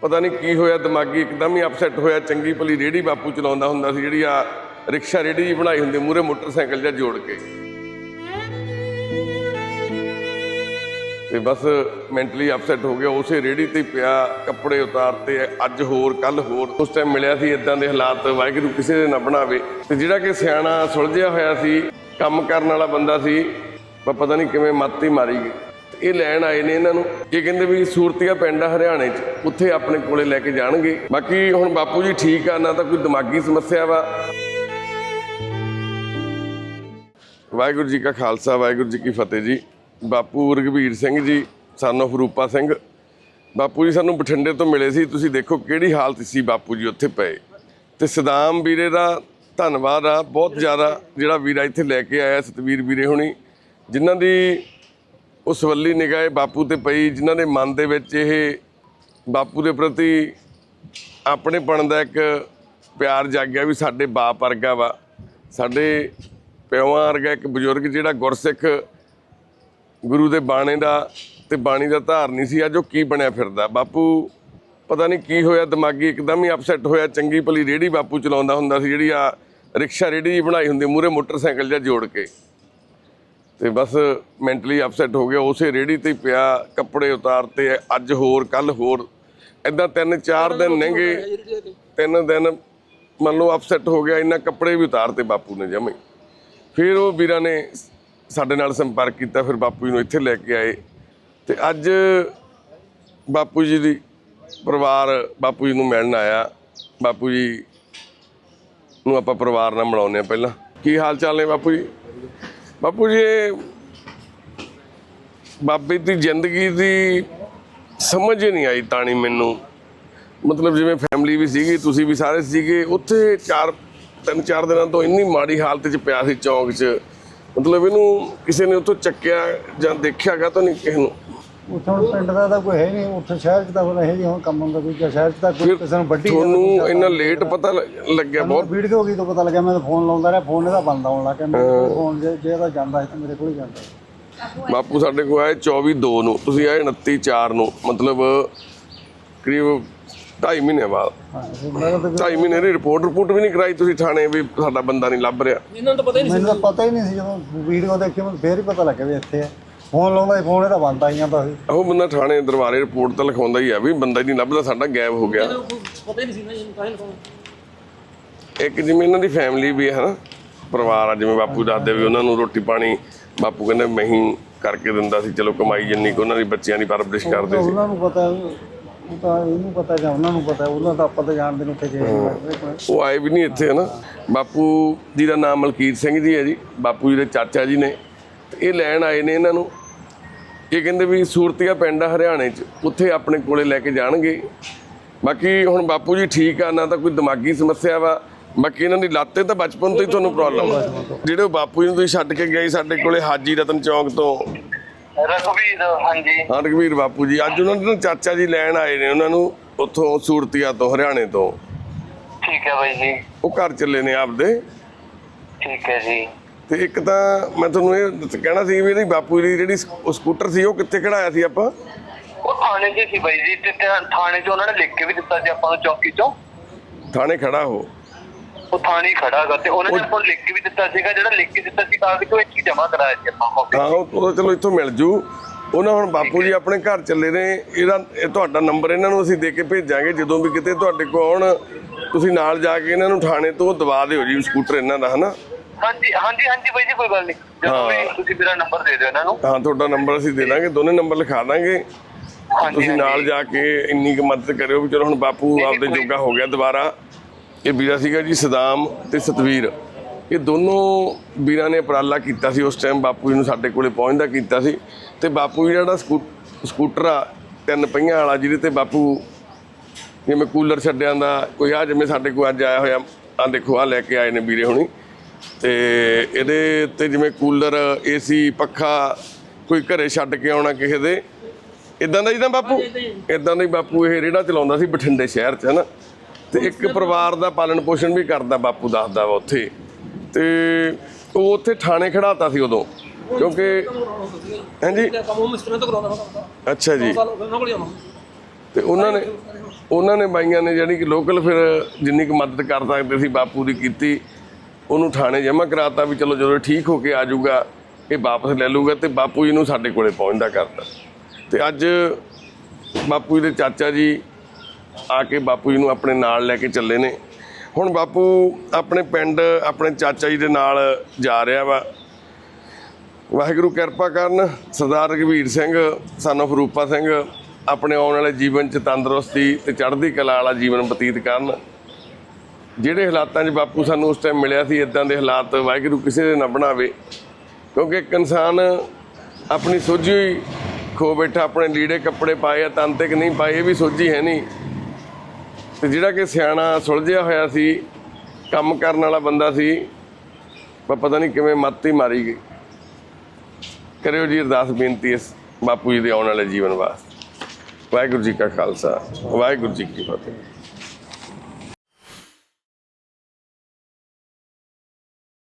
ਪਤਾ ਨਹੀਂ ਕੀ ਹੋਇਆ, ਦਿਮਾਗੀ ਇੱਕਦਮ ਹੀ ਅਪਸੈਟ ਹੋਇਆ। ਚੰਗੀ ਭਲੀ ਰੇੜੀ ਬਾਪੂ ਚਲਾਉਂਦਾ ਹੁੰਦਾ ਸੀ, ਜਿਹੜੀ ਆ ਰਿਕਸ਼ਾ ਰੇੜੀ ਜੀ ਬਣਾਈ ਹੁੰਦੀ ਮੂਰੇ ਮੋਟਰਸਾਈਕਲ ਜਾਂ ਜੋੜ ਕੇ। ਤੇ ਬਸ ਮੈਂਟਲੀ ਅਪਸੈਟ ਹੋ ਗਿਆ। ਉਸੇ ਰੇੜੀ ਤੇ ਪਿਆ ਕੱਪੜੇ ਉਤਾਰਤੇ, ਅੱਜ ਹੋਰ ਕੱਲ ਹੋਰ। ਉਸ ਟਾਈਮ ਮਿਲਿਆ ਸੀ ਇਦਾਂ ਦੇ ਹਾਲਾਤ, ਵਾਹਿਗੁਰੂ ਕਿਸੇ ਦੇ ਨਾ ਬਣਾਵੇ। ਤੇ ਜਿਹੜਾ ਕਿ ਸਿਆਣਾ ਸੁਲਝਿਆ ਹੋਇਆ ਸੀ, ਕੰਮ ਕਰਨ ਵਾਲਾ ਬੰਦਾ ਸੀ, ਪਰ ਪਤਾ ਨਹੀਂ ਕਿਵੇਂ ਮੱਤ ਹੀ ਮਾਰੀ ਗਈ। ਇਹ ਲੈਣ ਆਏ ਨੇ ਇਹਨਾਂ ਨੂੰ। ਇਹ ਕਹਿੰਦੇ ਵੀ ਸੂਰਤੀਆ ਪਿੰਡ ਆ ਹਰਿਆਣੇ 'ਚ, ਉੱਥੇ ਆਪਣੇ ਕੋਲੇ ਲੈ ਕੇ ਜਾਣਗੇ। ਬਾਕੀ ਹੁਣ ਬਾਪੂ ਜੀ ਠੀਕ ਆ, ਨਾ ਤਾਂ ਕੋਈ ਦਿਮਾਗੀ ਸਮੱਸਿਆ ਵਾ। ਵਾਹਿਗੁਰੂ ਜੀ ਕਾ ਖਾਲਸਾ, ਵਾਹਿਗੁਰੂ ਜੀ ਕੀ ਫਤਿਹ ਜੀ। ਬਾਪੂ ਰਘਵੀਰ ਸਿੰਘ ਜੀ ਸਾਨੂੰ ਫਰੂਪਾ ਸਿੰਘ। ਬਾਪੂ ਜੀ ਸਾਨੂੰ ਬਠਿੰਡੇ ਤੋਂ ਮਿਲੇ ਸੀ। ਤੁਸੀਂ ਦੇਖੋ ਕਿਹੜੀ ਹਾਲਤ ਸੀ ਬਾਪੂ ਜੀ ਉੱਥੇ ਪਏ। ਤੇ ਸਦਾਮ ਵੀਰੇ ਦਾ ਧੰਨਵਾਦ ਆ। ਬਹੁਤ ਜ਼ਿਆਦਾ ਜਿਹੜਾ ਵੀਰਾ ਇੱਥੇ ਲੈ ਕੇ ਆਇਆ, ਸਤਵੀਰ ਵੀਰੇ ਹੁਣੀ, ਜਿਨ੍ਹਾਂ ਦੀ ਉਸ ਵੱਲੀ ਨਿਗਾਹ ਬਾਪੂ ਤੇ ਪਈ, ਜਿਨ੍ਹਾਂ ਦੇ ਮਨ ਦੇ ਵਿੱਚ ਇਹ ਬਾਪੂ ਦੇ ਪ੍ਰਤੀ ਆਪਣੇ ਪਣ ਦਾ ਇੱਕ ਪਿਆਰ ਜਾਗਿਆ ਵੀ ਸਾਡੇ ਬਾਪ ਵਰਗਾ ਵਾ। ਸਾਡੇ ਪਿਓਾਂ ਵਰਗਾ ਇੱਕ ਬਜ਼ੁਰਗ ਜਿਹੜਾ ਗੁਰਸਿੱਖ ਗੁਰੂ ਦੇ ਬਾਣੇ ਦਾ ਤੇ ਬਾਣੀ ਦਾ ਧਾਰਨੀ ਸੀ, ਅੱਜ ਉਹ ਕੀ ਬਣਿਆ ਫਿਰਦਾ? ਬਾਪੂ ਪਤਾ ਨਹੀਂ ਕੀ ਹੋਇਆ, ਦਿਮਾਗੀ ਇੱਕਦਮ ਹੀ ਅਪਸੈਟ ਹੋਇਆ। ਚੰਗੀ ਭਲੀ ਰੇੜੀ ਬਾਪੂ ਚਲਾਉਂਦਾ ਹੁੰਦਾ ਸੀ, ਜਿਹੜੀ ਆ ਰਿਕਸ਼ਾ ਰੇੜੀ ਜੀ ਬਣਾਈ ਹੁੰਦੀ ਮੂਰੇ ਮੋਟਰਸਾਈਕਲ ਜਾਂ ਜੋੜ ਕੇ। ਤੇ ਬਸ ਮੈਂਟਲੀ ਅਪਸੈਟ ਹੋ ਗਿਆ, ਉਸੇ ਰੇੜੀ ਤੇ ਪਿਆ, ਕੱਪੜੇ ਉਤਾਰਤੇ, ਅੱਜ ਹੋਰ, ਕੱਲ ਹੋਰ। ਇਦਾਂ ਤਿੰਨ ਚਾਰ ਦਿਨ ਲੰਘੇ ਤਿੰਨ ਦਿਨ ਮੰਨ ਲਓ ਅਪਸੈਟ ਹੋ ਗਿਆ, ਇੰਨਾ ਕੱਪੜੇ ਵੀ ਉਤਾਰਤੇ ਬਾਪੂ ਨੇ ਜਮੇ। ਫਿਰ ਉਹ ਵੀਰਾਂ ਨੇ ਸਾਡੇ ਨਾਲ ਸੰਪਰਕ ਕੀਤਾ, ਫਿਰ ਬਾਪੂ ਜੀ ਨੂੰ ਇੱਥੇ ਲੈ ਕੇ ਆਏ। ਤੇ ਅੱਜ ਬਾਪੂ ਜੀ ਦੀ ਪਰਿਵਾਰ, ਬਾਪੂ ਜੀ ਨੂੰ ਮਿਲਣ ਆਇਆ। ਬਾਪੂ ਜੀ ਨੂੰ ਆਪਾਂ ਪਰਿਵਾਰ ਨਾਲ ਮਿਲਾਉਂਦੇ ਆ ਪਹਿਲਾਂ। ਕੀ ਹਾਲ ਚਾਲ ਨੇ ਬਾਪੂ ਜੀ? ਬਾਪੂ ਜੀ ਬਾਬੇ ਦੀ ਜ਼ਿੰਦਗੀ ਦੀ ਸਮਝ ਨਹੀਂ ਆਈ ਤਾਣੀ ਮੈਨੂੰ। ਮਤਲਬ ਜਿਵੇਂ ਫੈਮਿਲੀ ਵੀ ਸੀਗੀ, ਤੁਸੀਂ ਵੀ ਸਾਰੇ ਸੀਗੇ, ਉੱਥੇ ਚਾਰ, ਤਿੰਨ ਚਾਰ ਦਿਨਾਂ ਤੋਂ ਇੰਨੀ ਮਾੜੀ ਹਾਲਤ 'ਚ ਪਿਆ ਸੀ ਚੌਂਕ 'ਚ। ਮਤਲਬ ਇਹਨੂੰ ਕਿਸੇ ਨੇ ਉੱਥੋਂ ਚੱਕਿਆ ਜਾਂ ਦੇਖਿਆਗਾ ਤਾਂ ਨਹੀਂ ਕਿਸੇ ਨੂੰ। ਉੱਥੇ ਹੁਣ ਪਿੰਡ ਦਾ ਤਾਂ ਕੋਈ ਹੈ ਨਹੀਂ ਉੱਥੇ ਸ਼ਹਿਰ 'ਚ ਤਾਂ ਹੁਣ ਇਹ ਜੀ ਹੁਣ ਕੰਮ ਹੁੰਦਾ ਕੋਈ ਜਾਂ ਸ਼ਹਿਰ 'ਚ ਤਾਂ ਕੋਈ ਫਿਰ ਕਿਸੇ ਨੂੰ ਵੱਡੀ ਤੁਹਾਨੂੰ ਇੰਨਾ ਲੇਟ ਪਤਾ ਲ- ਲੱਗਿਆ ਬਹੁਤ। ਵੀਡੀਓ ਹੋ ਗਈ ਤਾਂ ਪਤਾ ਲੱਗਿਆ ਮੈਂ ਤਾਂ ਫੋਨ ਲਾਉਂਦਾ ਰਿਹਾ ਫੋਨ ਇਹਦਾ ਬੰਦ ਆਉਣ ਲੱਗ ਗਿਆ ਮੇਰੇ ਫੋਨ ਜੇ ਜੇ ਇਹਦਾ ਜਾਂਦਾ ਸੀ ਤਾਂ ਮੇਰੇ ਕੋਲ ਹੀ ਜਾਂਦਾ ਬਾਪੂ ਸਾਡੇ ਕੋਲ ਆਏ 24 2 ਨੂੰ ਤੁਸੀਂ ਆਏ 29 4 ਨੂੰ ਮਤਲਬ ਕਰੀਬ 2.5 ਮਹੀਨੇ ਬਾਅਦ। ਹਾਂ ਫਿਰ ਮੈਂ ਤਾਂ 2.5 ਮਹੀਨੇ ਦੀ ਰਿਪੋਰਟ ਰਿਪੋਰਟ ਵੀ ਨਹੀਂ ਕਰਾਈ ਤੁਸੀਂ ਥਾਣੇ ਵੀ ਸਾਡਾ ਬੰਦਾ ਨਹੀਂ ਲੱਭ ਰਿਹਾ। ਇਹਨਾਂ ਨੂੰ ਤਾਂ ਪਤਾ ਹੀ ਨਹੀਂ ਮੈਨੂੰ ਤਾਂ ਪਤਾ ਹੀ ਨਹੀਂ ਸੀ ਜਦੋਂ ਵੀਡੀਓ ਦੇਖੀ ਮੈਨੂੰ ਫੇਰ ਹੀ ਪਤਾ ਲੱਗਿਆ ਵੀ ਇੱਥੇ ਹੈ। ਫੋਨ ਲਾਉਂਦਾ ਸੀ ਫੋਨ ਇਹਦਾ ਬੰਦ ਆਈ ਜਾਂਦਾ ਸੀ। ਉਹ ਬੰਦਾ ਥਾਣੇ ਦਰਬਾਰੇ ਰਿਪੋਰਟ ਤਾਂ ਲਿਖਾਉਂਦਾ ਹੀ ਆ ਵੀ ਬੰਦਾ ਹੀ ਨਹੀਂ ਲੱਭਦਾ ਸਾਡਾ ਗਾਇਬ ਹੋ ਗਿਆ। ਸੀ ਪਤਾ ਹੀ ਨਹੀਂ ਸੀ ਨਾ ਇਹਨੂੰ ਕਾਹਨ ਕੌਣ ਇੱਕ ਜਿਵੇਂ ਇਹਨਾਂ ਦੀ ਫੈਮਿਲੀ ਵੀ ਹੈ ਹਨਾ ਪਰਿਵਾਰ ਆ ਜਿਵੇਂ ਬਾਪੂ ਦੱਸਦੇ ਵੀ ਉਹਨਾਂ ਨੂੰ ਰੋਟੀ ਪਾਣੀ ਬਾਪੂ ਕਹਿੰਦੇ ਮੈਂ ਹੀ ਕਰਕੇ ਦਿੰਦਾ ਸੀ ਚਲੋ ਕਮਾਈ ਜਿੰਨੀ ਕੁ ਉਹਨਾਂ ਦੀ ਬੱਚਿਆਂ ਦੀ ਪਰਵਰਿਸ਼ ਕਰਦੇ ਸੀ। ਉਹਨਾਂ ਨੂੰ ਪਤਾ ਉਹ ਤਾਂ ਇਹਨੂੰ ਪਤਾ ਜਾਂ ਉਹਨਾਂ ਨੂੰ ਪਤਾ ਉਹਨਾਂ ਦਾ ਆਪਾਂ ਤਾਂ ਜਾਣਦੇ ਨਹੀਂ ਉੱਥੇ ਜੇ ਉਹ ਆਏ ਵੀ ਨਹੀਂ ਇੱਥੇ ਹਨਾ। ਬਾਪੂ ਜੀ ਦਾ ਨਾਮ ਮਲਕੀਤ ਸਿੰਘ ਜੀ ਹੈ ਜੀ ਬਾਪੂ ਜੀ ਦੇ ਚਾਚਾ ਜੀ ਨੇ। ਤੇ ਇਹ ਲੈਣ ਆਏ ਨੇ ਇਹਨਾਂ ਨੂੰ। ਇਹ ਕਹਿੰਦੇ ਵੀ ਸੂਰਤੀਆ ਪਿੰਡ ਆ ਹਰਿਆਣੇ 'ਚ ਉੱਥੇ ਆਪਣੇ ਕੋਲੇ ਲੈ ਕੇ ਜਾਣਗੇ। ਬਾਕੀ ਹੁਣ ਬਾਪੂ ਜੀ ਠੀਕ ਆ ਨਾ ਤਾਂ ਕੋਈ ਦਿਮਾਗੀ ਸਮੱਸਿਆ ਵਾ ਬਾਕੀ ਇਹਨਾਂ ਦੀ ਲੱਤੇ ਤਾਂ ਬਚਪਨ ਤੋਂ ਹੀ ਤੁਹਾਨੂੰ ਪ੍ਰੋਬਲਮ ਆ। ਜਿਹੜੇ ਬਾਪੂ ਜੀ ਨੂੰ ਤੁਸੀਂ ਛੱਡ ਕੇ ਗਏ ਸਾਡੇ ਕੋਲੇ ਹਾਜੀ ਰਤਨ ਚੌਂਕ ਤੋਂ। ਰਘਵੀਰ ਹਾਂਜੀ। ਹਾਂ ਰਘਵੀਰ ਬਾਪੂ ਜੀ ਅੱਜ ਉਹਨਾਂ ਦੇ ਨਾ ਚਾਚਾ ਜੀ ਲੈਣ ਆਏ ਨੇ ਉਹਨਾਂ ਨੂੰ ਉੱਥੋਂ ਸੂਰਤੀਆ ਤੋਂ ਹਰਿਆਣੇ ਤੋਂ। ਠੀਕ ਹੈ ਬਾਈ ਜੀ। ਉਹ ਘਰ ਚੱਲੇ ਨੇ ਆਪਦੇ। ਠੀਕ ਹੈ ਜੀ। ਤੇ ਇੱਕ ਤਾਂ ਮੈਂ ਤੁਹਾਨੂੰ ਇਹ ਕਹਿਣਾ ਸੀ ਵੀ ਇਹਦੀ ਬਾਪੂ ਦੀ ਜਿਹੜੀ ਉਹ ਸਕੂਟਰ ਸੀ ਉਹ ਕਿੱਥੇ ਖੜਾਇਆ ਸੀ ਆਪਾਂ? ਉਹ ਥਾਣੇ 'ਚ ਸੀ ਬਾਈ ਜੀ ਤੇ ਥਾਣੇ 'ਚ ਉਹਨਾਂ ਨੇ ਲਿਖ ਕੇ ਵੀ ਦਿੱਤਾ ਸੀ ਆਪਾਂ ਨੂੰ ਚੌਕੀ 'ਚੋਂ। ਥਾਣੇ ਖੜਾ ਹੋ। ਉਹ ਥਾਣੇ ਖੜਾ ਗਾ ਤੇ ਉਹਨਾਂ ਨੇ ਆਪਾਂ ਨੂੰ ਲਿਖ ਕੇ ਵੀ ਦਿੱਤਾ ਸੀਗਾ ਜਿਹੜਾ ਲਿਖ ਕੇ ਦਿੱਤਾ ਸੀ ਕਾਗਜ਼ ਕਿ ਉਹ ਇੱਥੇ ਜਮ੍ਹਾਂ ਕਰਾਇਆ ਸੀ ਆਪਾਂ ਮੌਕੇ ਹਾਂ ਉਹ ਚਲੋ ਇੱਥੋਂ ਮਿਲ ਜੂ। ਉਹਨਾਂ ਹੁਣ ਬਾਪੂ ਜੀ ਆਪਣੇ ਘਰ ਚੱਲੇ ਨੇ ਇਹਦਾ ਇਹ ਤੁਹਾਡਾ ਨੰਬਰ ਇਹਨਾਂ ਨੂੰ ਅਸੀਂ ਦੇ ਕੇ ਭੇਜਾਂਗੇ ਜਦੋਂ ਵੀ ਕਿਤੇ ਤੁਹਾਡੇ ਕੋਲ ਆਉਣ ਤੁਸੀਂ ਨਾਲ ਜਾ ਕੇ ਇਹਨਾਂ ਨੂੰ ਥਾਣੇ ਤੋਂ ਦਵਾ ਦਿਓ ਜੀ ਸਕੂਟਰ ਇਹਨਾਂ ਦਾ ਹਨਾ? ਹਾਂਜੀ ਹਾਂਜੀ ਹਾਂਜੀ ਬਾਈ ਜੀ ਕੋਈ ਗੱਲ ਨਹੀਂ। ਜਦੋਂ ਵੀ ਤੁਸੀਂ ਮੇਰਾ ਨੰਬਰ ਦੇ ਦਿਓ ਇਹਨਾਂ ਨੂੰ। ਹਾਂ ਤੁਹਾਡਾ ਨੰਬਰ ਅਸੀਂ ਦੇ ਦਾਂਗੇ ਦੋਨੇ ਨੰਬਰ ਲਿਖਾ ਦਾਂਗੇ। ਤੁਸੀਂ ਨਾਲ ਜਾ ਕੇ ਇੰਨੀ ਕੁ ਮਦਦ ਕਰਿਓ ਵੀ ਚਲੋ ਹੁਣ ਬਾਪੂ ਆਪਦੇ ਜੋਗਾ ਹੋ ਗਿਆ ਦੁਬਾਰਾ। ਇਹ ਵੀਰਾ ਸੀਗਾ ਜੀ ਸਦਾਮ ਤੇ ਸਤਵੀਰ। ਇਹ ਦੋਨੋਂ ਵੀਰਾਂ ਨੇ ਉਪਰਾਲਾ ਕੀਤਾ ਸੀ ਉਸ ਟਾਈਮ ਬਾਪੂ ਜੀ ਨੂੰ ਸਾਡੇ ਕੋਲੇ ਪਹੁੰਚਦਾ ਕੀਤਾ ਸੀ। ਤੇ ਬਾਪੂ ਜੀ ਜਿਹੜਾ ਸਕੂ- ਸਕੂਟਰ ਆ ਤਿੰਨ ਪਹੀਆਂ ਵਾਲਾ ਜਿਹਦੇ ਤੇ ਬਾਪੂ ਜਿਵੇਂ ਕੂਲਰ ਛੱਡਿਆਂ ਦਾ ਕੋਈ ਆ ਜਿਵੇਂ ਸਾਡੇ ਕੋਲ ਅੱਜ ਆਇਆ ਹੋਇਆ ਆ ਦੇਖੋ ਆ ਲੈ ਕੇ ਆਏ ਨੇ ਵੀਰੇ ਹੁਣੀ। ਤੇ ਇਹਦੇ ਤੇ ਜਿਵੇਂ ਕੂਲਰ ਏਸੀ ਪੱਖਾ ਕੋਈ ਘਰੇ ਛੱਡ ਕੇ ਆਉਣਾ ਕਿਸੇ ਦੇ ਇਦਾਂ ਦਾ ਹੀ ਨਾ ਬਾਪੂ? ਇਦਾਂ ਦਾ ਹੀ ਬਾਪੂ ਇਹ ਰੇੜਾ ਚਲਾਉਂਦਾ ਸੀ ਬਠਿੰਡੇ ਸ਼ਹਿਰ 'ਚ ਹਨਾ? ਤੇ ਇੱਕ ਪਰਿਵਾਰ ਦਾ ਪਾਲਣ ਪੋਸ਼ਣ ਵੀ ਕਰਦਾ ਬਾਪੂ ਦੱਸਦਾ ਵਾ ਉੱਥੇ। ਤੇ ਉਹ ਉੱਥੇ ਥਾਣੇ ਖੜਾਤਾ ਸੀ ਉਦੋਂ ਕਿਉਂਕਿ ਹਾਂਜੀ? ਤੋਂ ਅੱਛਾ ਜੀ। ਤੇ ਉਹਨਾਂ ਨੇ ਉਹਨਾਂ ਨੇ ਬਾਈਆਂ ਨੇ ਜਾਨੀ ਕਿ ਲੋਕਲ ਫਿਰ ਜਿੰਨੀ ਕੁ ਮਦਦ ਕਰ ਸਕਦੇ ਸੀ ਬਾਪੂ ਦੀ ਕੀਤੀ। ਉਹਨੂੰ ਥਾਣੇ ਜਮ੍ਹਾਂ ਕਰਾਤਾ ਵੀ ਚਲੋ ਜਦੋਂ ਠੀਕ ਹੋ ਕੇ ਆ ਜਾਊਗਾ, ਇਹ ਵਾਪਸ ਲੈ ਲੂਗਾ ਤੇ ਬਾਪੂ ਜੀ ਨੂੰ ਸਾਡੇ ਕੋਲੇ ਪਹੁੰਚਦਾ ਕਰਤਾ ਤੇ ਅੱਜ ਬਾਪੂ ਜੀ ਦੇ ਚਾਚਾ ਜੀ ਆ ਕੇ ਬਾਪੂ ਜੀ ਨੂੰ ਆਪਣੇ ਨਾਲ ਲੈ ਕੇ ਚੱਲੇ ਨੇ। ਹੁਣ ਬਾਪੂ ਆਪਣੇ ਪਿੰਡ, ਆਪਣੇ ਚਾਚਾ ਜੀ ਦੇ ਨਾਲ ਜਾ ਰਿਹਾ ਵਾ। ਵਾਹਿਗੁਰੂ ਕਿਰਪਾ ਕਰਨ, ਸਰਦਾਰ ਰਘਵੀਰ ਸਿੰਘ ਸਾਨੂੰ ਫਰੂਪਾ ਸਿੰਘ, ਆਪਣੇ ਆਉਣ ਵਾਲੇ ਜੀਵਨ 'ਚ ਤੰਦਰੁਸਤੀ ਤੇ ਚੜ੍ਹਦੀ ਕਲਾ ਵਾਲਾ ਜੀਵਨ ਬਤੀਤ ਕਰਨ। ਜਿਹੜੇ ਹਾਲਾਤਾਂ 'ਚ ਬਾਪੂ ਸਾਨੂੰ ਉਸ ਟਾਈਮ ਮਿਲਿਆ ਸੀ ਇਦਾਂ ਦੇ ਹਾਲਾਤ ਵਾਹਿਗੁਰੂ ਕਿਸੇ ਦੇ ਨਾ ਬਣਾਵੇ, ਕਿਉਂਕਿ ਇੱਕ ਇਨਸਾਨ ਆਪਣੀ ਸੋਝੀ ਹੋਈ ਖੋ ਬੈਠਾ, ਆਪਣੇ ਲੀੜੇ ਕੱਪੜੇ ਪਾਏ ਆ, ਤਨ ਤੇ ਨਹੀਂ ਪਾਏ, ਇਹ ਵੀ ਸੋਝੀ ਹੈ ਨਹੀਂ। ਤੇ ਜਿਹੜਾ ਕਿ ਸਿਆਣਾ ਸੁਲਝਿਆ ਹੋਇਆ ਸੀ, ਕੰਮ ਕਰਨ ਵਾਲਾ ਬੰਦਾ ਸੀ, ਪਰ ਪਤਾ ਨਹੀਂ ਕਿਵੇਂ ਮੱਤ ਹੀ ਮਾਰੀ ਗਈ। ਕਰਿਓ ਜੀ ਅਰਦਾਸ ਬੇਨਤੀ ਇਸ ਬਾਪੂ ਜੀ ਦੇ ਆਉਣ ਵਾਲੇ ਜੀਵਨ ਵਾਸਤੇ। ਵਾਹਿਗੁਰੂ ਜੀ ਕਾ ਖਾਲਸਾ, ਵਾਹਿਗੁਰੂ ਜੀ ਕੀ ਫਤਿਹ।